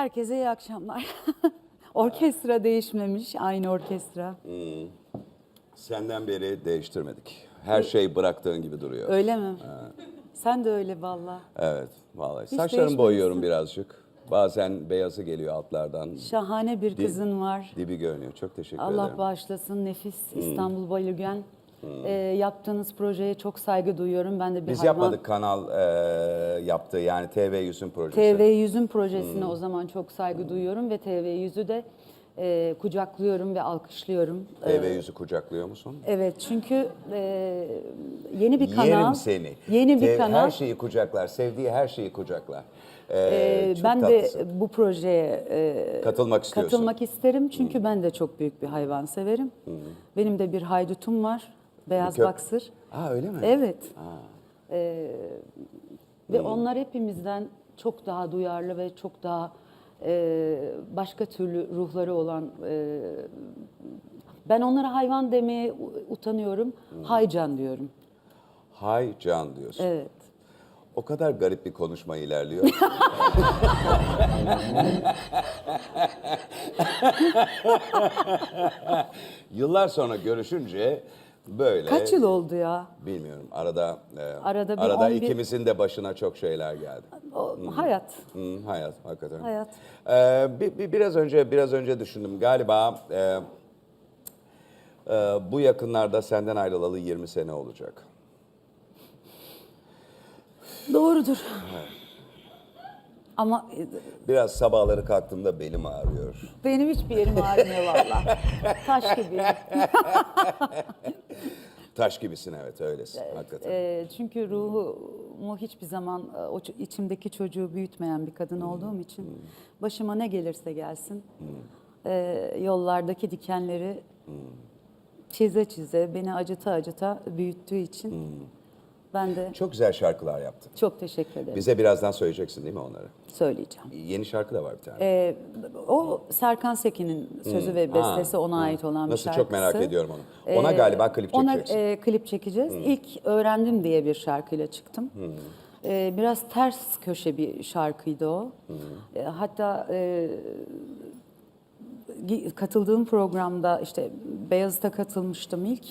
Herkese iyi akşamlar. orkestra değişmemiş, aynı orkestra. Senden beri değiştirmedik. Her şey bıraktığın gibi duruyor. Öyle mi? Sen de öyle valla. Evet, vallahi. Hiç Saçlarımı boyuyorum birazcık. Bazen beyazı geliyor altlardan. Şahane bir Di- kızın var. Dibi görünüyor. Çok teşekkür Allah ederim. bağışlasın. Nefis İstanbul Bayülgen. Ee, yaptığınız projeye çok saygı duyuyorum. Ben de bir Biz hayvan... yapmadık kanal e, yaptı yani TV Yüz'ün projesi. TV Yüz'ün projesine o zaman çok saygı duyuyorum ve TV Yüz'ü de e, kucaklıyorum ve alkışlıyorum. TV Yüz'ü kucaklıyor musun? Evet çünkü e, yeni bir kanal. Yerim seni. Yeni bir TV kanal. Her şeyi kucaklar. Sevdiği her şeyi kucaklar. Ee, Ee, çok ben tatlısın. de bu projeye e, Katılmak istiyorsun. katılmak isterim çünkü ben de çok büyük bir hayvan severim. Benim de bir haydutum var, beyaz kö- baksır. Aa öyle mi? Evet. Ee, ve onlar hepimizden çok daha duyarlı ve çok daha e, başka türlü ruhları olan. e, ben onlara hayvan demeye utanıyorum. Haycan diyorum. Hay can diyorsun. Evet. O kadar garip bir konuşma ilerliyor. Yıllar sonra görüşünce böyle... Kaç yıl oldu ya? Bilmiyorum. Arada e, Arada bir arada 11 ikimizin de başına çok şeyler geldi. O, hayat. Hı, hayat hakikaten. Hayat. Ee, bir, bir- biraz önce biraz önce düşündüm. Galiba e, e, bu yakınlarda senden ayrılalı 20 sene olacak. Doğrudur. Ama e, Biraz sabahları kalktığımda belim ağrıyor. benim hiçbir yerim ağrımıyor valla. Taş gibi. Taş gibisin evet öylesin hakikaten. E, çünkü ruhumu hiçbir zaman e, o içimdeki çocuğu büyütmeyen bir kadın olduğum için başıma ne gelirse gelsin e, yollardaki dikenleri çize çize beni acıta acıta büyüttüğü için ben de Çok güzel şarkılar yaptın. çok teşekkür ederim. Bize birazdan söyleyeceksin değil mi onları? Söyleyeceğim. Yeni şarkı da var bir tane. E, o Serkan Sekin'in sözü ve bestesi ona ait olan bir Nasıl şarkısı. çok merak ediyorum onu. Ona galiba klip Ona çekeceksin. e, klip çekeceğiz. İlk öğrendim diye bir şarkıyla çıktım. E, biraz ters köşe bir şarkıydı o. E, hatta e, gi- katıldığım programda işte Beyazıt'a katılmıştım ilk.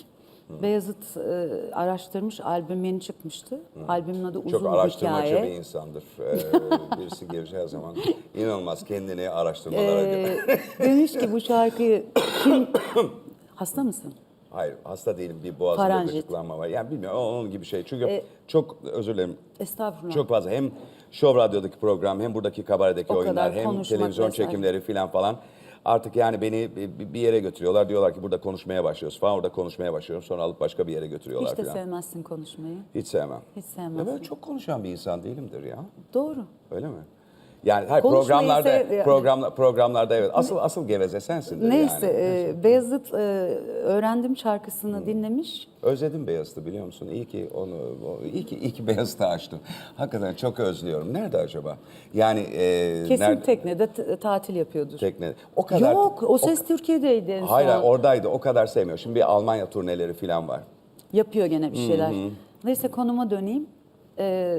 Beyazıt e, araştırmış, albüm yeni çıkmıştı. Albümün adı Uzun Çok araştırmacı Hikaye. bir insandır. Ee, birisi geleceği zaman inanılmaz kendini araştırmalara göre. E, demiş ki bu şarkıyı kim... Hasta mısın? Hayır hasta değilim bir boğazımda Faranjit. gıcıklanma var. Yani bilmiyorum onun gibi şey. Çünkü E, çok özür dilerim. Estağfurullah. Çok fazla hem Show Radyo'daki program hem buradaki kabaredeki O oyunlar hem televizyon vesaire. çekimleri filan falan. Artık yani beni bir- yere götürüyorlar. Diyorlar ki burada konuşmaya başlıyoruz falan. Orada konuşmaya başlıyorum. Sonra alıp başka bir yere götürüyorlar Hiç de filan. sevmezsin konuşmayı. Hiç sevmem. Hiç Ya sevmezsin. ben çok konuşan bir insan değilimdir ya. Doğru. Öyle mi? Yani hayır, Konuşmayı programlarda sev- programla, programlarda evet. Asıl asıl geveze sensindir Neyse, yani. e, Beyazıt e, öğrendim şarkısını dinlemiş. Özledim Beyazıt'ı biliyor musun? İyi ki onu, o- iyi ki, iyi ki Beyazıt'ı açtım. Hakikaten çok özlüyorum. Nerede acaba? Yani e, Kesin nerede? teknede t- tatil yapıyordur. Tekne. O kadar. Yok, o ses Türkiye'deydi en Hayır, son. hayır, oradaydı. O kadar sevmiyor. Şimdi bir Almanya turneleri falan var. Yapıyor gene bir şeyler. Neyse konuma döneyim. E,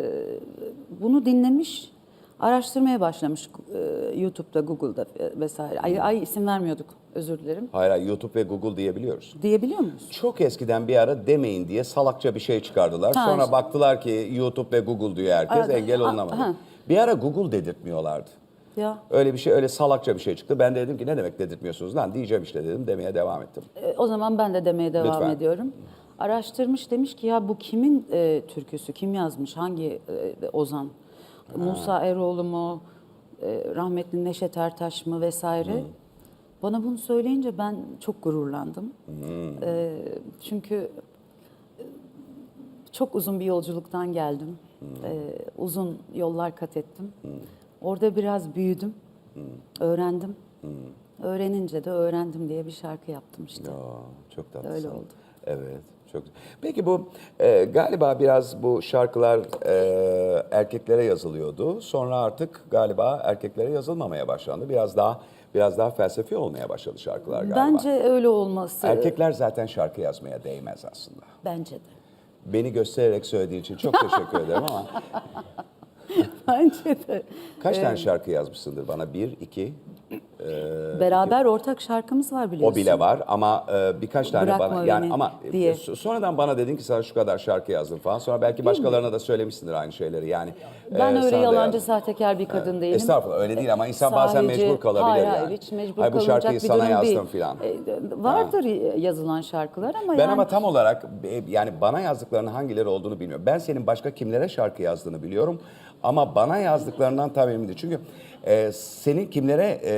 bunu dinlemiş, araştırmaya başlamış e, YouTube'da, Google'da e, vesaire. Ay, ay isim vermiyorduk, özür dilerim. Hayır, hayır, YouTube ve Google diyebiliyoruz. Diyebiliyor muyuz? Çok eskiden bir ara demeyin diye salakça bir şey çıkardılar. Ha, Sonra işte. baktılar ki YouTube ve Google diyor herkes. Aa, engel olunamadı. ha. Bir ara Google dedirtmiyorlardı. Ya Öyle bir şey, öyle salakça bir şey çıktı. Ben de dedim ki ne demek dedirtmiyorsunuz lan diyeceğim işte dedim. Demeye devam ettim. E, O zaman ben de demeye devam Lütfen. ediyorum. Araştırmış demiş ki ya bu kimin e, türküsü, kim yazmış, hangi e, ozan? Musa Eroğlu mu, e, rahmetli Neşet Ertaş mı vesaire. Bana bunu söyleyince ben çok gururlandım. E, çünkü e, çok uzun bir yolculuktan geldim. E, uzun yollar kat ettim. Orada biraz büyüdüm, öğrendim. Öğrenince de öğrendim diye bir şarkı yaptım işte. Ya, çok tatlısın. Öyle oldu. Evet. Çok. Peki bu e, galiba biraz bu şarkılar e, erkeklere yazılıyordu. Sonra artık galiba erkeklere yazılmamaya başlandı. Biraz daha biraz daha felsefi olmaya başladı şarkılar galiba. Bence öyle olması. Erkekler zaten şarkı yazmaya değmez aslında. Bence de. Beni göstererek söylediğin için çok teşekkür ederim ama Bence de. Kaç tane şarkı yazmışsındır bana? Bir, iki. Beraber ortak şarkımız var biliyorsun. O bile var ama e, birkaç tane Bırakma bana yani beni ama e, diye. so- sonradan bana dedin ki sana şu kadar şarkı yazdım falan. Sonra belki başkalarına da söylemişsindir aynı şeyleri. Yani Ben e, öyle sana da yalancı yazdım. sahtekar bir kadın değilim. Estağfurullah öyle değil ama insan bazen mecbur kalabilir hayır, yani. Hayır hiç mecbur Hayır, bu kalınacak şarkıyı bir sana durum yazdım değil. filan. E, Vardır yazılan şarkılar ama Ben yani ama tam olarak e, yani bana yazdıklarının hangileri olduğunu bilmiyorum. Ben senin başka kimlere şarkı yazdığını biliyorum ama bana yazdıklarından tam emin değilim. Çünkü e, senin kimlere e,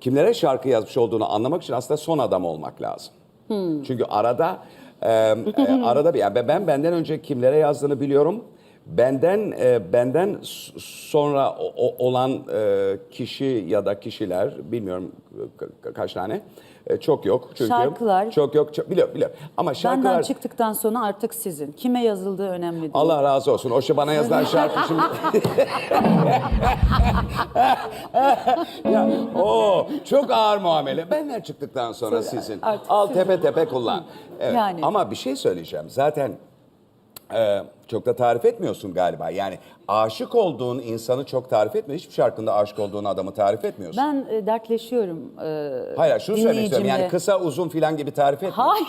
kimlere şarkı yazmış olduğunu anlamak için aslında son adam olmak lazım. Çünkü arada e, e, arada bir yani ben benden önce kimlere yazdığını biliyorum. Benden e, benden sonra o- o- olan e, kişi ya da kişiler bilmiyorum ka- ka- kaç tane e, çok yok çünkü Şarkılar- çok yok çok, biliyorum biliyorum ama şarkılar benden çıktıktan sonra artık sizin. Kime yazıldığı önemli değil. Allah razı olsun. O şey bana yazılan şarkı şimdi. ya, o çok ağır muamele. Benden çıktıktan sonra sizin. artık Al tepe tepe kullan. Evet. Yani. Ama bir şey söyleyeceğim. Zaten e, çok da tarif etmiyorsun galiba. Yani aşık olduğun insanı çok tarif etmiyor. Hiçbir şarkında aşık olduğun adamı tarif etmiyorsun. Ben e, dertleşiyorum. e, Hayır şunu söylemek istiyorum. Yani kısa uzun filan gibi tarif etmiyor. Hayır.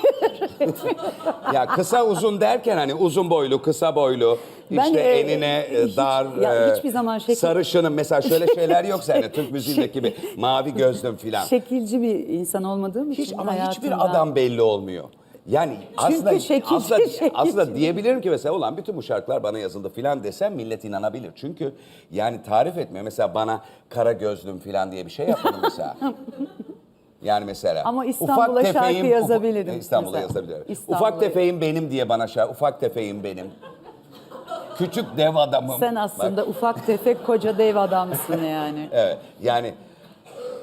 Ya kısa uzun derken hani uzun boylu, kısa boylu, Ben, işte e, enine e, hiç- dar, ya e, hiçbir zaman şekil- sarışınım mesela şöyle şeyler yok sende Türk müziğindeki gibi mavi gözlüm filan. Şekilci bir insan olmadığım için Hiç ama hiçbir hayatımda- adam belli olmuyor. Yani aslında şekilci, aslında, şekilci. aslında diyebilirim ki mesela ulan bütün bu şarkılar bana yazıldı filan desem millet inanabilir. Çünkü yani tarif etmiyor. Mesela bana kara gözlüm filan diye bir şey yapmadı mesela. Yani mesela. Ama İstanbul'a şarkı tefeğim- yazabilirim İstanbul'a mesela. yazabilirim. İstanbul'a- Ufak tefeğim benim diye bana şarkı. Ufak tefeğim benim. Küçük dev adamım. Sen Bak, aslında ufak tefek koca dev adamsın yani. evet yani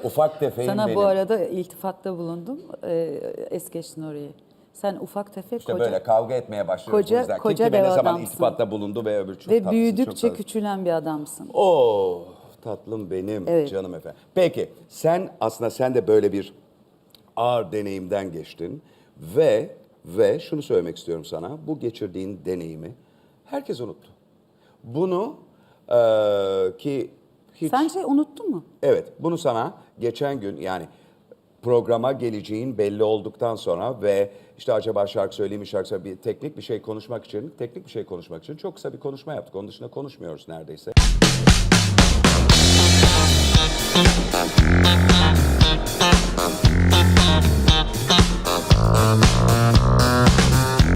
ufak tefeğim Sana benim. bu arada iltifatta bulundum. Ee, es geçtin orayı. Sen ufak tefek İşte koca böyle kavga etmeye başlıyoruz Koca- koca Kim kime ne zaman iltifatta bulundu ve öbür çok ve tatlısın, büyüdükçe çok küçülen bir adamsın. Oo tatlım benim Evet. canım efendim. Peki sen aslında sen de böyle bir ağır deneyimden geçtin ve ve şunu söylemek istiyorum sana. Bu geçirdiğin deneyimi herkes unuttu. Bunu eee, ki hiç Sence unuttun mu? Evet, bunu sana geçen gün yani programa geleceğin belli olduktan sonra ve işte acaba şarkı söyleyeyim mi şarkı söyleyeyim bir teknik bir şey konuşmak için, teknik bir şey konuşmak için çok kısa bir konuşma yaptık. Onun dışında konuşmuyoruz neredeyse.